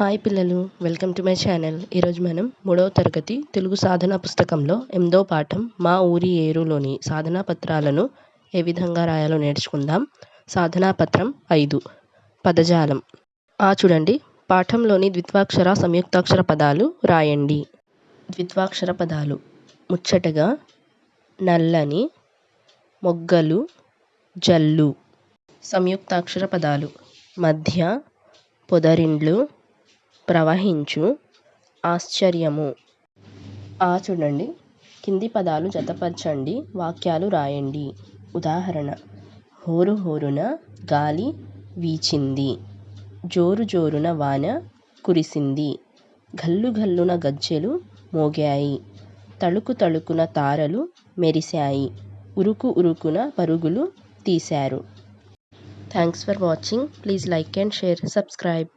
Hi పిల్లలు welcome to my channel. ఈరోజు మనం మూడవ తరగతి తెలుగు సాధన పుస్తకంలో ఎనిమిదో పాఠం మా ఊరి ఏరులోని సాధనా పత్రాలను ఏ విధంగా రాయాలో నేర్చుకుందాం. సాధనా పత్రం ఐదు. పదజాలం. ఆ చూడండి పాఠంలోని ద్విత్వాక్షర సంయుక్తాక్షర పదాలు రాయండి. ద్విత్వాక్షర పదాలు. ముచ్చటగా నల్లని మొగ్గలు జల్లు. సంయుక్తాక్షర పదాలు. మధ్య పొదరిండ్లు ప్రవహించు. ఆశ్చర్యము. ఆ చూడండి కింది పదాలు జతపరచండి వాక్యాలు రాయండి. ఉదాహరణ హోరు హోరున గాలి వీచింది జోరు జోరున వాన కురిసింది గల్లు గల్లున గజ్జెలు మోగాయి తళుకు తళుకున తారలు మెరిశాయి ఉరుకు ఉరుకున పరుగులు తీశారు. Thanks for watching please like and share subscribe